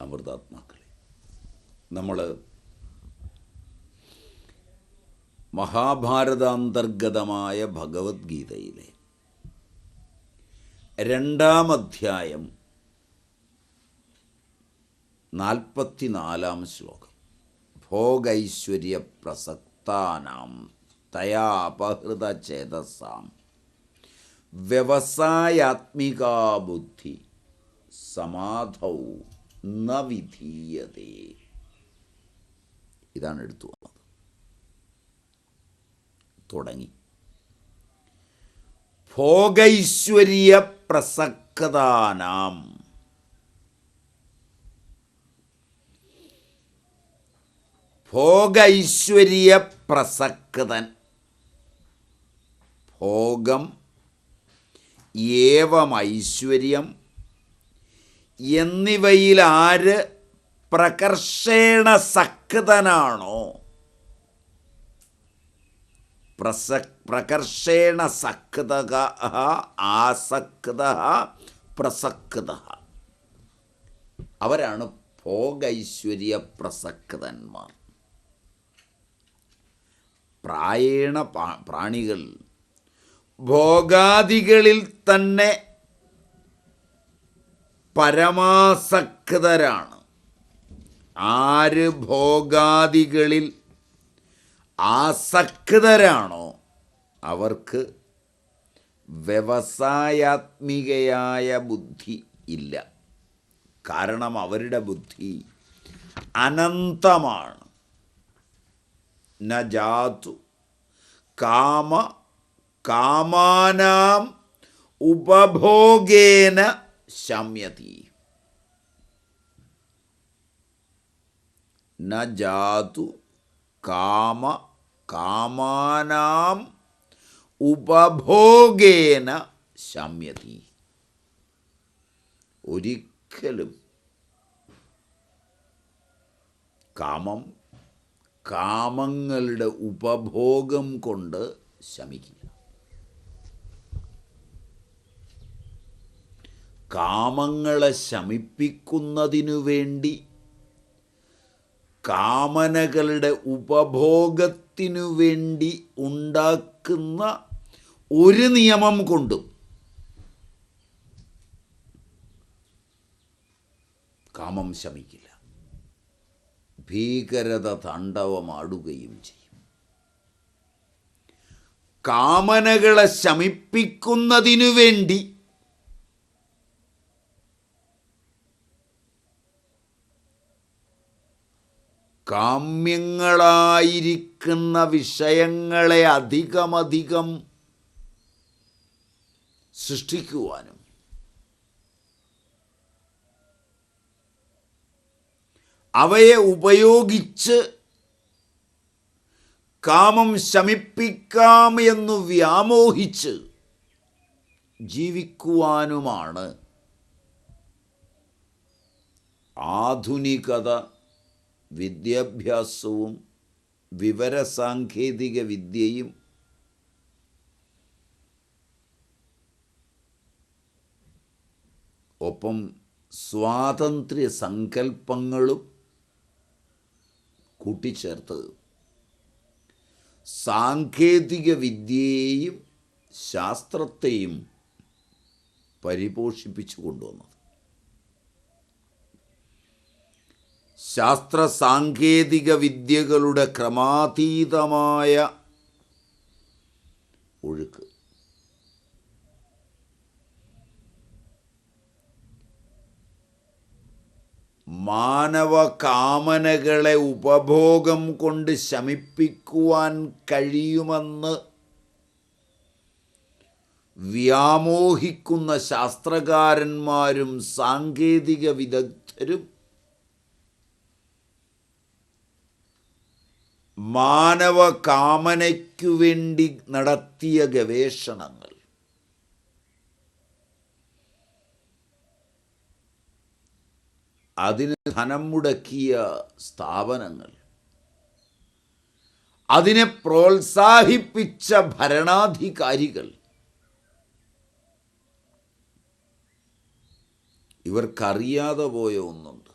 അമൃതാത്മാക്കളെ. നമ്മൾ മഹാഭാരതാന്തർഗതമായ ഭഗവത്ഗീതയിലെ രണ്ടാം അധ്യായം നാൽപ്പത്തിനാലാം ശ്ലോകം. ഭോഗൈശ്വര്യ പ്രസക്താനാം തയാപഹൃതചേതസാം. വ്യവസായാത്മികാബുദ്ധി സമാധൗ ന ഇതാണ് എടുത്തു വന്നത്. തുടങ്ങി. ഭോഗൈശ്വര്യ പ്രസക്തദാനം ഭോഗൈശ്വര്യ പ്രസക്തൻ. ഭോഗം ഏവം ഐശ്വര്യം എന്നിവയിൽ ആര് പ്രകർഷേണ സക്തനാണോ പ്രസ പ്രകർഷേണ സക്ത ആസക്ത പ്രസക്ത അവരാണ് ഭോഗൈശ്വര്യ പ്രസക്തന്മാർ പ്രായേണ പ്രാണികൾ. ഭോഗാദികളിൽ തന്നെ പരമാസക്തരാണ്. ആര് ഭോഗാദികളിൽ ആസക്തരാണോ അവർക്ക് വ്യവസായാത്മികയായ ബുദ്ധി ഇല്ല. കാരണം അവരുടെ ബുദ്ധി അനന്തമാണ്. നജാതു കാമ കാമാനാം ഉപഭോഗേന ശമ്യതി. ന ജാതു കാമ കാമാനാം ഉപഭോഗേന ശമ്യതി. ഒരിക്കലും കാമം കാമങ്ങളുടെ ഉപഭോഗം കൊണ്ട് ശമിക്കില്ല കാമങ്ങളെ ശമിപ്പിക്കുന്നതിനു വേണ്ടി കാമനകളുടെ ഉപഭോഗത്തിനു വേണ്ടി ഉണ്ടാക്കുന്ന ഒരു നിയമം കൊണ്ടും കാമം ശമിക്കില്ല. ഭീകരത താണ്ഡവമാടുകയും ചെയ്യും. കാമനകളെ ശമിപ്പിക്കുന്നതിനു വേണ്ടി കാമ്യങ്ങളായിരിക്കുന്ന വിഷയങ്ങളെ അധികമധികം സൃഷ്ടിക്കുവാനും അവയെ ഉപയോഗിച്ച് കാമം ശമിപ്പിക്കാം എന്നു വ്യാമോഹിച്ച് ജീവിക്കുവാനുമാണ് ആധുനികത. വിദ്യാഭ്യാസവും വിവരസാങ്കേതിക വിദ്യയും ഒപ്പം സ്വാതന്ത്ര്യ സങ്കല്പങ്ങളും കൂട്ടിച്ചേർത്ത് സാങ്കേതിക വിദ്യയെയും ശാസ്ത്രത്തെയും പരിപോഷിപ്പിച്ചു കൊണ്ടുവന്നത്. ശാസ്ത്ര സാങ്കേതിക വിദ്യകളുടെ ക്രമാതീതമായ ഒഴുക്ക്. മാനവ കാമനകളെ ഉപഭോഗം കൊണ്ട് ശമിപ്പിക്കുവാൻ കഴിയുമെന്ന് വ്യാമോഹിക്കുന്ന ശാസ്ത്രകാരന്മാരും സാങ്കേതിക വിദഗ്ധരും മാനവ കാമനയ്ക്കു വേണ്ടി നടത്തിയ ഗവേഷണങ്ങൾ. അതിന് ധനം മുടക്കിയ സ്ഥാപനങ്ങൾ. അതിനെ പ്രോത്സാഹിപ്പിച്ച ഭരണാധികാരികൾ. ഇവർക്കറിയാതെ പോയ ഒന്നുണ്ട്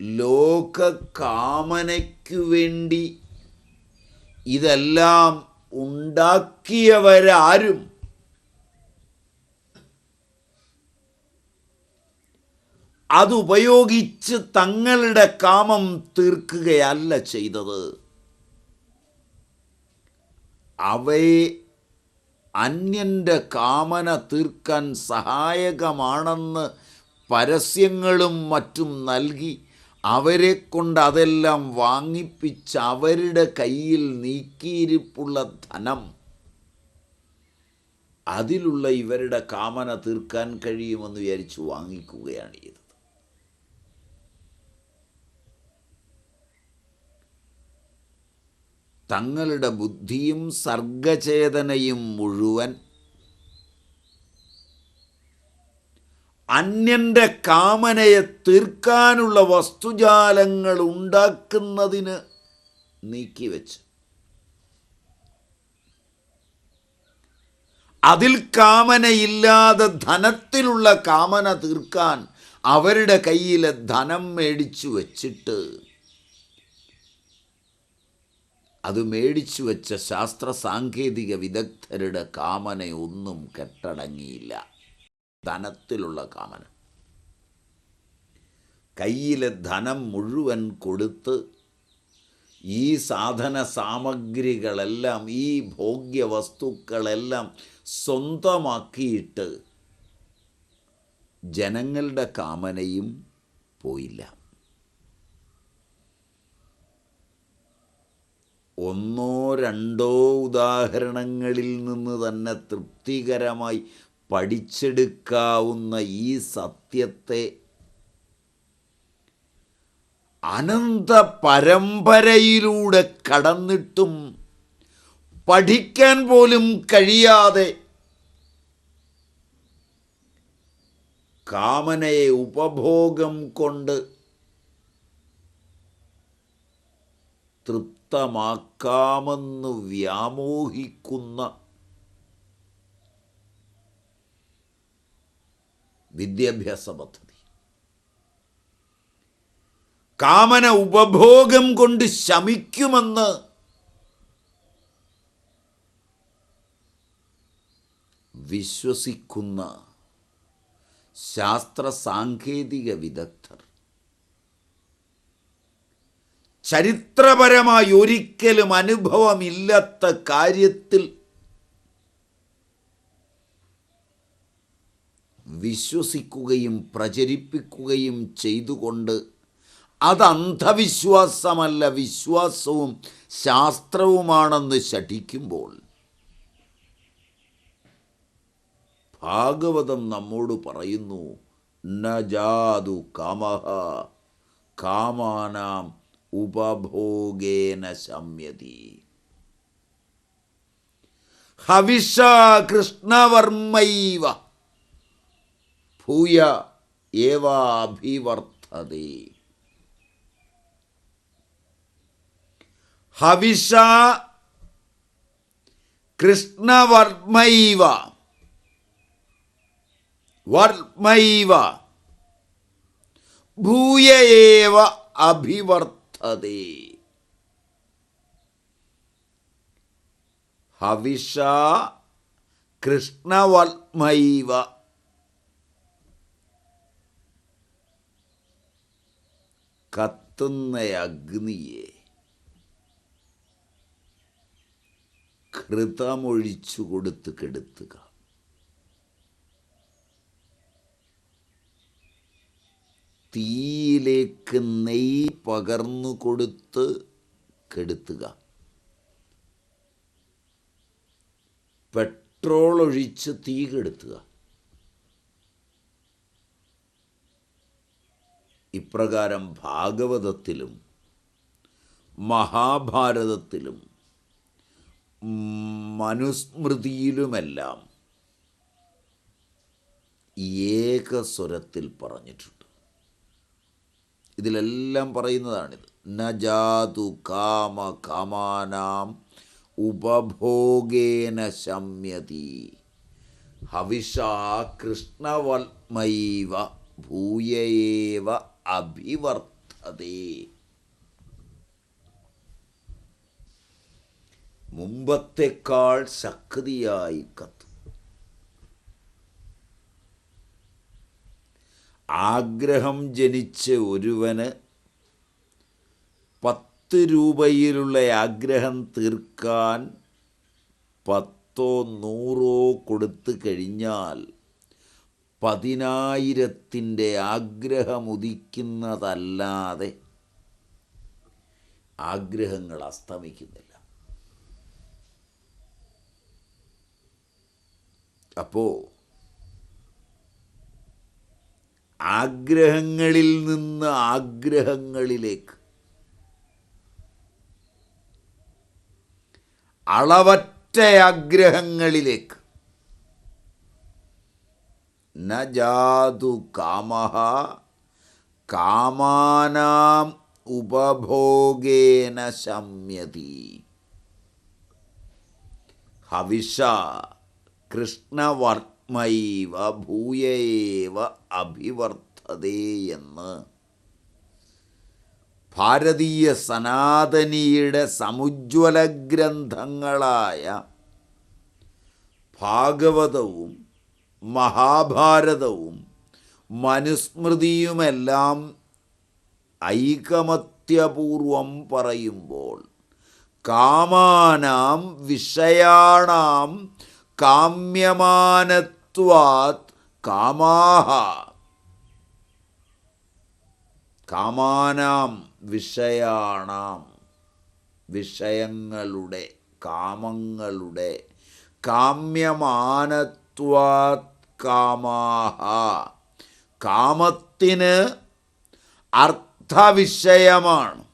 ലോകകാമനയ്ക്കു വേണ്ടി ഇതെല്ലാം ഉണ്ടാക്കിയവരാരും അതുപയോഗിച്ച് തങ്ങളുടെ കാമം തീർക്കുകയല്ല ചെയ്തത്. അവയെ അന്യന്റെ കാമന തീർക്കാൻ സഹായകമാണെന്ന് പരസ്യങ്ങളും മറ്റും നൽകി അവരെ കൊണ്ട് അതെല്ലാം വാങ്ങിപ്പിച്ച് അവരുടെ കയ്യിൽ നീക്കിയിരിപ്പുള്ള ധനം അതിലുള്ള ഇവരുടെ കാമന തീർക്കാൻ കഴിയുമെന്ന് വിചാരിച്ച് വാങ്ങിക്കുകയാണ് ചെയ്തത്. തങ്ങളുടെ ബുദ്ധിയും സർഗചേതനയും മുഴുവൻ അന്യന്റെ കാമനയെ തീർക്കാനുള്ള വസ്തുജാലങ്ങൾ ഉണ്ടാക്കുന്നതിന് നീക്കിവെച്ച് അതിൽ കാമനയില്ലാതെ ധനത്തിലുള്ള കാമന തീർക്കാൻ അവരുടെ കയ്യിലെ ധനം മേടിച്ചു വച്ചിട്ട് അത് മേടിച്ചു വെച്ച ശാസ്ത്ര സാങ്കേതിക വിദഗ്ധരുടെ കാമന ഒന്നും കെട്ടടങ്ങിയില്ല. ധനത്തിലുള്ള കാമന. കയ്യിലെ ധനം മുഴുവൻ കൊടുത്ത് ഈ സാധന സാമഗ്രികളെല്ലാം ഈ ഭോഗ്യ വസ്തുക്കളെല്ലാം സ്വന്തമാക്കിയിട്ട് ജനങ്ങളുടെ കാമനയും പോയില്ല. ഒന്നോ രണ്ടോ ഉദാഹരണങ്ങളിൽ നിന്ന് തന്നെ തൃപ്തികരമായി പഠിച്ചെടുക്കാവുന്ന ഈ സത്യത്തെ അനന്ത പരമ്പരയിലൂടെ കടന്നിട്ടും പഠിക്കാൻ പോലും കഴിയാതെ കാമനയെ ഉപഭോഗം കൊണ്ട് തൃപ്തമാക്കാമെന്ന് വ്യാമോഹിക്കുന്ന വിദ്യാഭ്യാസ പദ്ധതി കാമന ഉപഭോഗം കൊണ്ട് ശമിക്കുമെന്ന് വിശ്വസിക്കുന്ന ശാസ്ത്ര സാങ്കേതിക വിദഗ്ധർ ചരിത്രപരമായി ഒരിക്കലും അനുഭവമില്ലാത്ത കാര്യത്തിൽ വിശ്വസിക്കുകയും പ്രചരിപ്പിക്കുകയും ചെയ്തുകൊണ്ട് അത് അന്ധവിശ്വാസമല്ല വിശ്വാസവും ശാസ്ത്രവുമാണെന്ന് ശഠിക്കുമ്പോൾ ഭാഗവതം നമ്മോട് പറയുന്നു നജാതു കാമഹ കാമാനാം ഉപഭോഗേന ശമ്യതി. ഹവിഷ കൃഷ്ണവർമ്മൈവ ഭൂയ ഏവാഭിവർത്തതേ ഹവിഷ കൃഷ്ണവർമ്മൈവ. വർമ്മൈവ. ഭൂയേവ അഭിവർത്തതേ ഹവിഷ കൃഷ്ണവർമ്മൈവ. കത്തുന്ന അഗ്നിയെ ഘൃതമൊഴിച്ചു കൊടുത്ത് കെടുത്തുക. തീയിലേക്ക് നെയ് പകർന്നു കൊടുത്ത് കെടുത്തുക. പെട്രോൾ ഒഴിച്ച് തീ കെടുത്തുക. ഇപ്രകാരം ഭാഗവതത്തിലും മഹാഭാരതത്തിലും മനുസ്മൃതിയിലുമെല്ലാം ഏകസ്വരത്തിൽ പറഞ്ഞിട്ടുണ്ട്. ഇതിലെല്ലാം പറയുന്നതാണിത്. നജാതു കാമ കാമാനാം ഉപഭോഗേന ശമ്യതി. ഹവിഷാ കൃഷ്ണവൽമൈവ ഭൂയേവ അഭിവർത്തതേ മുമ്പത്തെക്കാൾ ശക്തിയായി കത്തു. ആഗ്രഹം ജനിച്ച ഒരുവന് പത്ത് രൂപയിലുള്ള ആഗ്രഹം തീർക്കാൻ പത്തോ നൂറോ കൊടുത്തു കഴിഞ്ഞാൽ പതിനായിരത്തിന്റെ ആഗ്രഹമുദിക്കുന്നതല്ലാതെ ആഗ്രഹങ്ങൾ അസ്തമിക്കുന്നില്ല. അപ്പോ ആഗ്രഹങ്ങളിൽ നിന്ന് ആഗ്രഹങ്ങളിലേക്ക് അളവറ്റ ആഗ്രഹങ്ങളിലേക്ക് ന ജാതു കാമഹ കാമാനാം ഉപഭോഗേന ശമ്യതി. ഹവിഷ കൃഷ്ണവർമ്മൈവ ഭൂയേവ അഭിവർദ്ധതേ എന്ന്. ഭാരതീയ സനാതനിയുടെ സമുജ്വല ഗ്രന്ഥങ്ങളായ ഭാഗവതവും മഹാഭാരതവും മനുസ്മൃതിയുമെല്ലാം ഐകമത്യപൂർവം പറയുമ്പോൾ കാമാനാം വിഷയാണാം കാമ്യമാനത്വാത് കാമാഹ. കാമാനാം വിഷയാണാം വിഷയങ്ങളുടെ കാമങ്ങളുടെ കാമ്യമാനത്വാത് കാമാഹ. കാമത്തിന് അർത്ഥവിഷയമാണ്.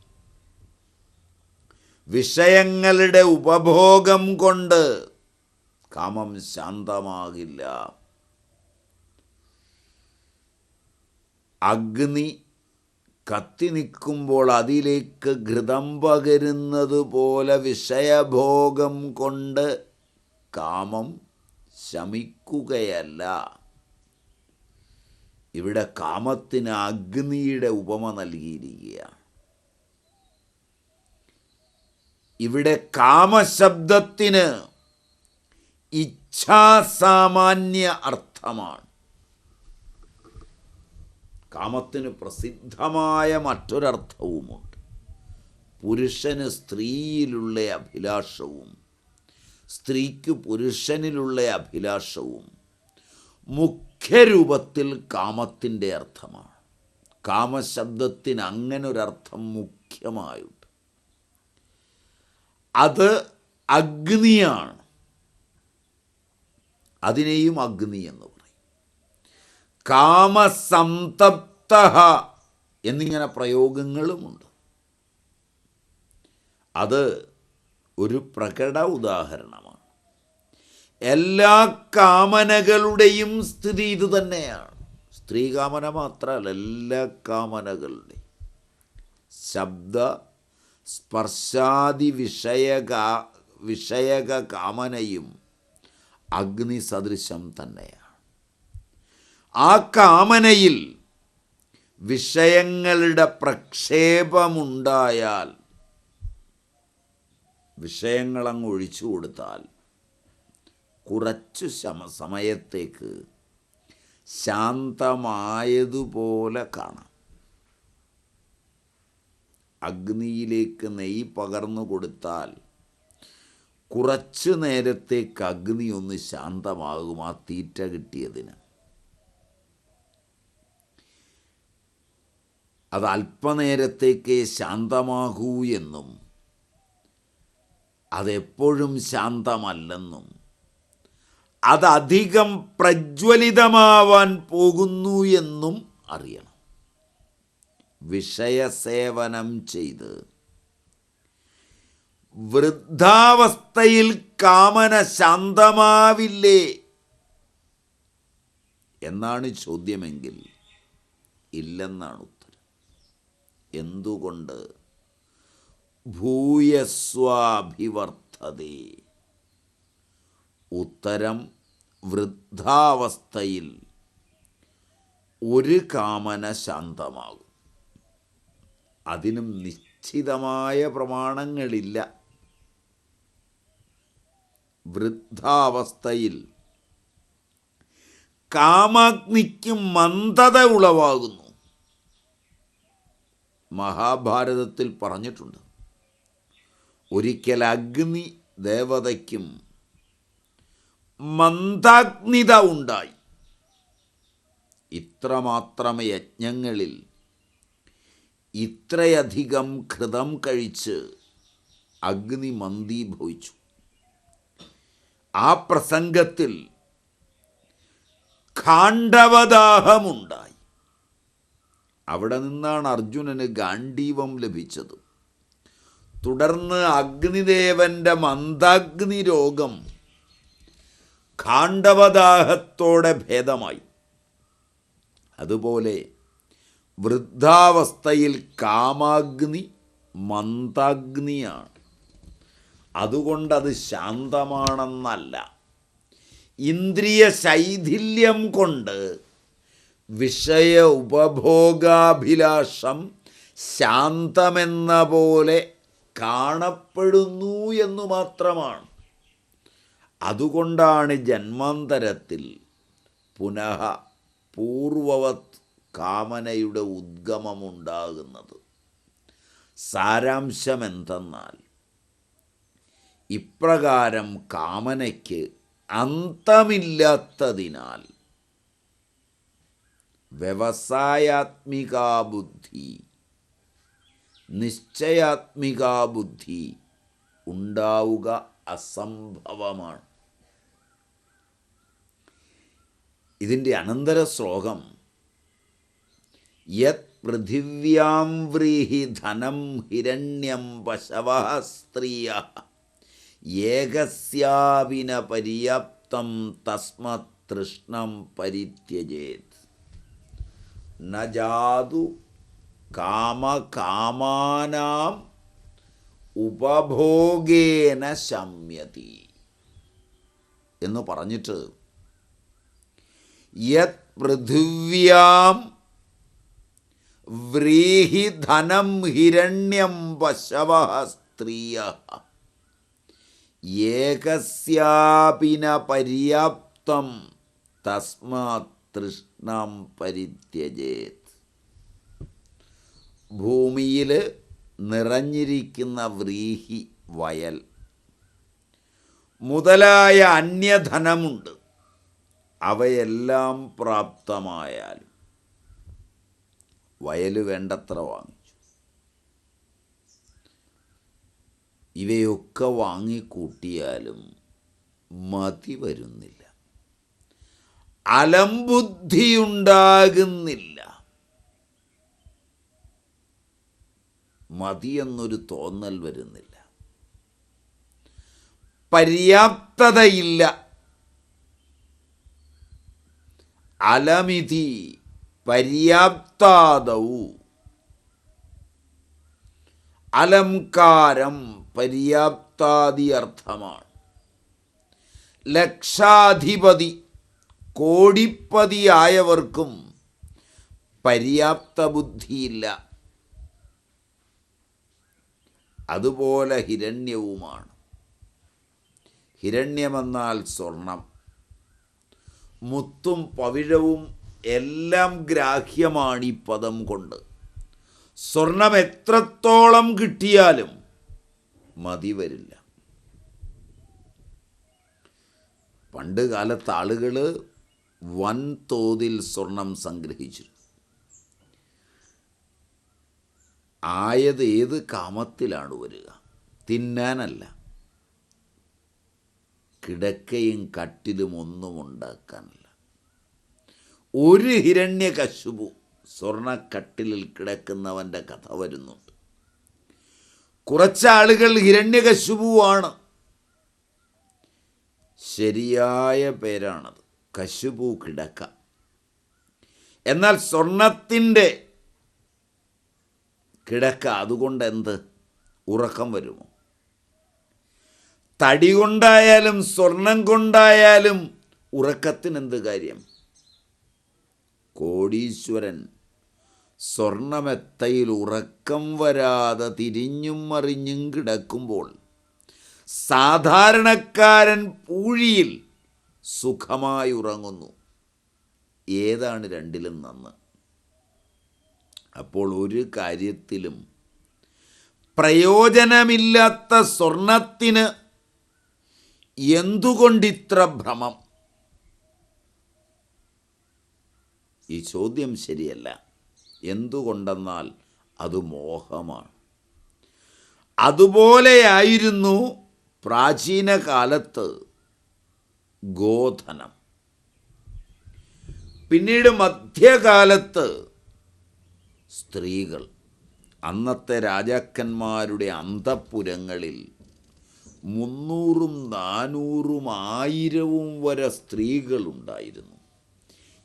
വിഷയങ്ങളുടെ ഉപഭോഗം കൊണ്ട് കാമം ശാന്തമാകില്ല. അഗ്നി കത്തി നിൽക്കുമ്പോൾ അതിലേക്ക് ഘൃതം പകരുന്നത് പോലെ വിഷയഭോഗം കൊണ്ട് കാമം ശമിക്കുകയല്ല. ഇവിടെ കാമത്തിന് അഗ്നിയുടെ ഉപമ നൽകിയിരിക്കുകയാണ്. ഇവിടെ കാമശബ്ദത്തിന് ഇച്ഛാസാമാന്യ അർത്ഥമാണ്. കാമത്തിന് പ്രസിദ്ധമായ മറ്റൊരർത്ഥവുമുണ്ട്. പുരുഷന് സ്ത്രീയിലുള്ള അഭിലാഷവും സ്ത്രീക്ക് പുരുഷനിലുള്ള അഭിലാഷവും മുഖ്യരൂപത്തിൽ കാമത്തിന്റെ അർത്ഥമാണ്. കാമശബ്ദത്തിന് അങ്ങനൊരർത്ഥം മുഖ്യമായുണ്ട്. അത് അഗ്നിയാണ്. അതിനെയും അഗ്നി എന്ന് പറയും. കാമസംതപ്ത എന്നിങ്ങനെ പ്രയോഗങ്ങളുമുണ്ട്. അത് ഒരു പ്രകട ഉദാഹരണമാണ്. എല്ലാ കാമനകളുടെയും സ്ഥിതി ഇത് തന്നെയാണ്. സ്ത്രീ കാമന മാത്രമല്ല എല്ലാ കാമനകളുടെയും. ശബ്ദ സ്പർശാദി വിഷയക വിഷയക കാമനയും അഗ്നി സദൃശം തന്നെയാണ്. ആ കാമനയിൽ വിഷയങ്ങളുടെ പ്രക്ഷേപമുണ്ടായാൽ വിഷയങ്ങളങ്ങ് ഒഴിച്ചു കൊടുത്താൽ കുറച്ചു ശമ സമയത്തേക്ക് ശാന്തമായതുപോലെ കാണാം. അഗ്നിയിലേക്ക് നെയ് പകർന്നു കൊടുത്താൽ കുറച്ചു നേരത്തേക്ക് അഗ്നി ഒന്ന് ശാന്തമാകും ആ തീറ്റ കിട്ടിയതിന്. അത് അല്പനേരത്തേക്കേ ശാന്തമാകൂ എന്നും അതെപ്പോഴും ശാന്തമല്ലെന്നും അതധികം പ്രജ്വലിതമാവാൻ പോകുന്നു എന്നും അറിയണം. വിഷയസേവനം ചെയ്ത് വൃദ്ധാവസ്ഥയിൽ കാമന ശാന്തമാവില്ലേ എന്നാണ് ചോദ്യമെങ്കിൽ ഇല്ലെന്നാണ് ഉത്തരം. എന്തുകൊണ്ട് ഭൂയസ്വാഭിവർദ്ധതേ. ഉത്തരം വൃദ്ധാവസ്ഥയിൽ ഒരു കാമന ശാന്തമാകും. അതിനും നിശ്ചിതമായ പ്രമാണങ്ങളില്ല. വൃദ്ധാവസ്ഥയിൽ കാമാഗ്നിക്ക് മന്ദത ഉളവാകുന്നു. മഹാഭാരതത്തിൽ പറഞ്ഞിട്ടുണ്ട്. ഒരിക്കൽ അഗ്നി ദേവതയ്ക്കും മന്ദാഗ്നിത ഉണ്ടായി. ഇത്രമാത്രം യജ്ഞങ്ങളിൽ ഇത്രയധികം ഘൃതം കഴിച്ച് അഗ്നി മന്ദീഭവിച്ചു. ആ പ്രസംഗത്തിൽ ഖാണ്ഡവദാഹമുണ്ടായി. അവിടെ നിന്നാണ് അർജുനന് ഗാന്ധീവം ലഭിച്ചത്. തുടർന്ന് അഗ്നിദേവന്റെ മന്ദാഗ്നി രോഗം കാണ്ഡവദാഹത്തോടെ ഭേദമായി. അതുപോലെ വൃദ്ധാവസ്ഥയിൽ കാമാഗ്നി മന്ദാഗ്നിയാണ്. അതുകൊണ്ടത് ശാന്തമാണെന്നല്ല. ഇന്ദ്രിയ ശൈഥില്യം കൊണ്ട് വിഷയ ഉപഭോഗാഭിലാഷം ശാന്തമെന്ന പോലെ കാണപ്പെടുന്നു എന്നു മാത്രമാണ്. അതുകൊണ്ടാണ് ജന്മാന്തരത്തിൽ പുനഃ പൂർവവത് കാമനയുടെ ഉദ്ഗമമുണ്ടാകുന്നത്. സാരാംശം എന്തെന്നാൽ ഇപ്രകാരം കാമനയ്ക്ക് അന്തമില്ലാത്തതിനാൽ വ്യവസായാത്മികാ ബുദ്ധി നിശ്ചയാത്മികാ ബുദ്ധി ഉണ്ടാവുക അസംഭവമാണ്. ഇതിന്റെ അനന്തര ശ്ലോകം യത് പൃഥിവ്യാം വ്രീഹി ധനം ഹിരണ്യം പശവ സ്ത്രീയ ഏകസ്യാവിന പര്യാപ്തം തസ്മത് തൃഷ്ണം പരിത്യജേത്. നജാതു ജാതു കാമകാമാനാം ഉപഭോഗേന ശമ്യതി. എന്ന് പറഞ്ഞിട്ട് യത് പൃഥിവ്യാം വ്രീഹി ധനം ഹിരണ്യം പശവ സ്ത്രീയ. ഏകസ്യാപിന പര്യാപ്തം തസ്മാത് തൃഷ്ണം പരിത്യജേത്. ഭൂമിയിൽ നിറഞ്ഞിരിക്കുന്ന വ്രീഹി വയൽ. മുതലായ അന്യധനമുണ്ട്. അവയെല്ലാം പ്രാപ്തമായാലും. വയൽ വേണ്ടത്ര വാങ്ങിച്ചു. ഇവയൊക്കെ വാങ്ങിക്കൂട്ടിയാലും മതി വരുന്നില്ല. അലംബുദ്ധിയുണ്ടാകുന്നില്ല. മതി എന്നൊരു തോന്നൽ വരുന്നില്ല. പര്യാപ്തതയില്ല. അലമിതി പര്യാപ്താദൗ. അലംകാരം പര്യാപ്താദി അർത്ഥമാണ് ലക്ഷാധിപതി കോടിപ്പതിയായവർക്കും പര്യാപ്ത ബുദ്ധിയില്ല അതുപോലെ ഹിരണ്യവുമാണ്. ഹിരണ്യമെന്നാൽ സ്വർണം. മുത്തും പവിഴവും എല്ലാം ഗ്രാഹ്യമാണ് ഈ പദം കൊണ്ട്. സ്വർണം എത്രത്തോളം കിട്ടിയാലും മതി വരില്ല. പണ്ട് കാലത്ത് ആളുകൾ വൻതോതിൽ സ്വർണം സംഗ്രഹിച്ചിരുന്നു. ആയത് ഏത് കാമത്തിലാണ് വരിക? തിന്നാനല്ല. കിടക്കയും കട്ടിലും ഒന്നും ഉണ്ടാക്കാനല്ല. ഒരു ഹിരണ്യ കശുപു സ്വർണക്കട്ടിലിൽ കിടക്കുന്നവന്റെ കഥ വരുന്നുണ്ട്. കുറച്ചാളുകൾ ഹിരണ്യകശുപുവാണ്. ശരിയായ പേരാണത്. കശുപു കിടക്ക. എന്നാൽ സ്വർണത്തിന്റെ കിടക്ക അതുകൊണ്ട് എന്ത് ഉറക്കം വരുമോ? തടി കൊണ്ടായാലും സ്വർണം കൊണ്ടായാലും ഉറക്കത്തിന് എന്ത് കാര്യം? കോടീശ്വരൻ സ്വർണമെത്തയിൽ ഉറക്കം വരാതെ തിരിഞ്ഞും മറിഞ്ഞും കിടക്കുമ്പോൾ സാധാരണക്കാരൻ പൂഴിയിൽ സുഖമായി ഉറങ്ങുന്നു. ഏതാണ് രണ്ടിലും നന്ന്? അപ്പോൾ ഒരു കാര്യത്തിലും പ്രയോജനമില്ലാത്ത സ്വർണത്തിന് എന്തുകൊണ്ടിത്ര ഭ്രമം? ഈ ചോദ്യം ശരിയല്ല. എന്തുകൊണ്ടെന്നാൽ അത് മോഹമാണ്. അതുപോലെയായിരുന്നു പ്രാചീന കാലത്ത് ഗോധനം. പിന്നീട് മധ്യകാലത്ത് സ്ത്രീകൾ. അന്നത്തെ രാജാക്കന്മാരുടെ അന്തഃപുരങ്ങളിൽ മുന്നൂറും നാനൂറും ആയിരവും വരെ സ്ത്രീകളുണ്ടായിരുന്നു.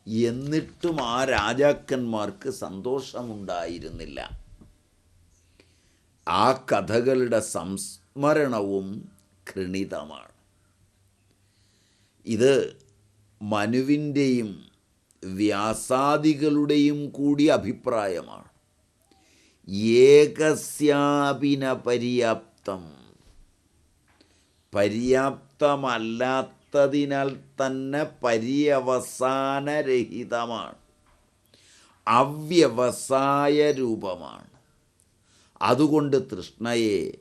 എന്നിട്ടും ആ രാജാക്കന്മാർക്ക് സന്തോഷമുണ്ടായിരുന്നില്ല. ആ കഥകളുടെ സംസ്മരണവും ഘൃണിതമാണ് ഇത് മനുവിന്റെയും വ്യാസാദികളുടെയും കൂടി അഭിപ്രായമാണ്. ഏകസ്യാപിന പര്യാപ്തം പര്യാപ്തമല്ലാത്തതിനാൽ തന്നെ പര്യവസാനരഹിതമാണ്. അവ്യവസായ രൂപമാണ് അതുകൊണ്ട് തൃഷ്ണയെ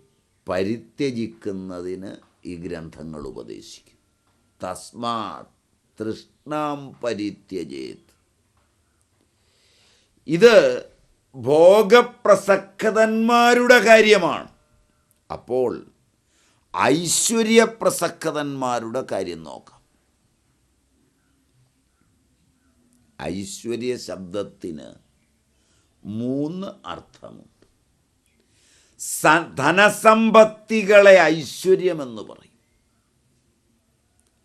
പരിത്യജിക്കുന്നതിന് ഈ ഗ്രന്ഥങ്ങൾ ഉപദേശിക്കും. തസ്മാ തസ്മാത് തൃഷ്ണാം പരിത്യജേത്. ഇത് ഭോഗപ്രസക്തന്മാരുടെ കാര്യമാണ്. അപ്പോൾ ഐശ്വര്യപ്രസക്തന്മാരുടെ കാര്യം നോക്കാം. ഐശ്വര്യ ശബ്ദത്തിന് മൂന്ന് അർത്ഥമുണ്ട്. ധനസമ്പത്തികളെ ഐശ്വര്യമെന്ന് പറയും.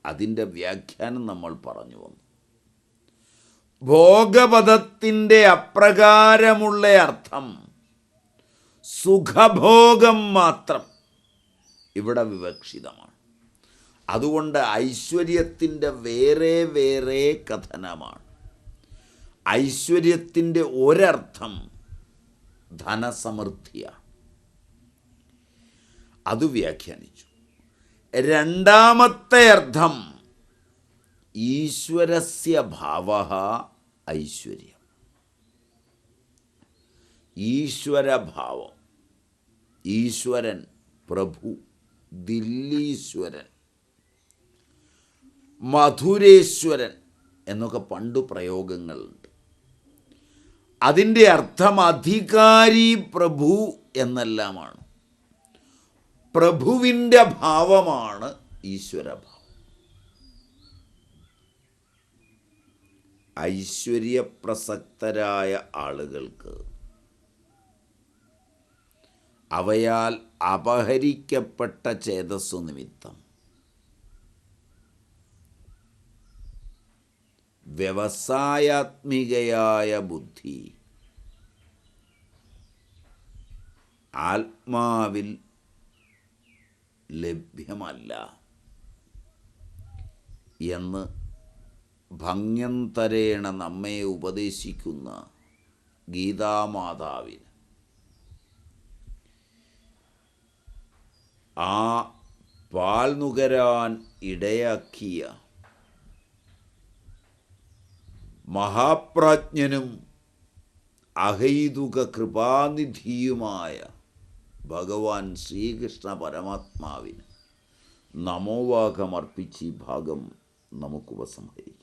അതിന്റെ വ്യാഖ്യാനം നമ്മൾ പറഞ്ഞു വന്നു. ഭോഗപദത്തിന്റെ അപ്രകാരമുള്ള അർത്ഥം സുഖഭോഗം മാത്രം ഇവിടെ വിവക്ഷിതമാണ്. അതുകൊണ്ട് ഐശ്വര്യത്തിന്റെ വേറെ വേറെ കഥനമാണ്. ഐശ്വര്യത്തിന്റെ ഒരർത്ഥം ധനസമൃദ്ധിയാണ്. അത് വ്യാഖ്യാനിച്ചു. രണ്ടാമത്തെ അർത്ഥം ഈശ്വരസ്യ ഭാവ ഐശ്വര്യം. ഈശ്വരഭാവം ഈശ്വരൻ പ്രഭു ദില്ലീശ്വരൻ മധുരേശ്വരൻ എന്നൊക്കെ പണ്ട് പ്രയോഗങ്ങളുണ്ട്. അതിന്റെ അർത്ഥം അധികാരി പ്രഭു എന്നെല്ലാമാണ്. പ്രഭുവിന്റെ ഭാവമാണ് ഈശ്വരഭാവം ഐശ്വര്യപ്രസക്തരായ ആളുകൾക്ക് അവയാൽ അപഹരിക്കപ്പെട്ട ചേതസ്സു നിമിത്തം വ്യവസായാത്മികയായ ബുദ്ധി ആത്മാവിൽ ലഭ്യമല്ല എന്ന് ഭംഗ്യന്തരേണ നമ്മെ ഉപദേശിക്കുന്ന ഗീതാമാതാവിന്. ആ പാൽ നുകരാൻ ഇടയാക്കിയ മഹാപ്രാജ്ഞനും അഹൈതുക കൃപാനിധിയുമായ ഭഗവാൻ ശ്രീകൃഷ്ണ പരമാത്മാവിന് നമോവാകമർപ്പിച്ച് ഈ ഭാഗം നമുക്ക് ഉപസംഹരിക്കാം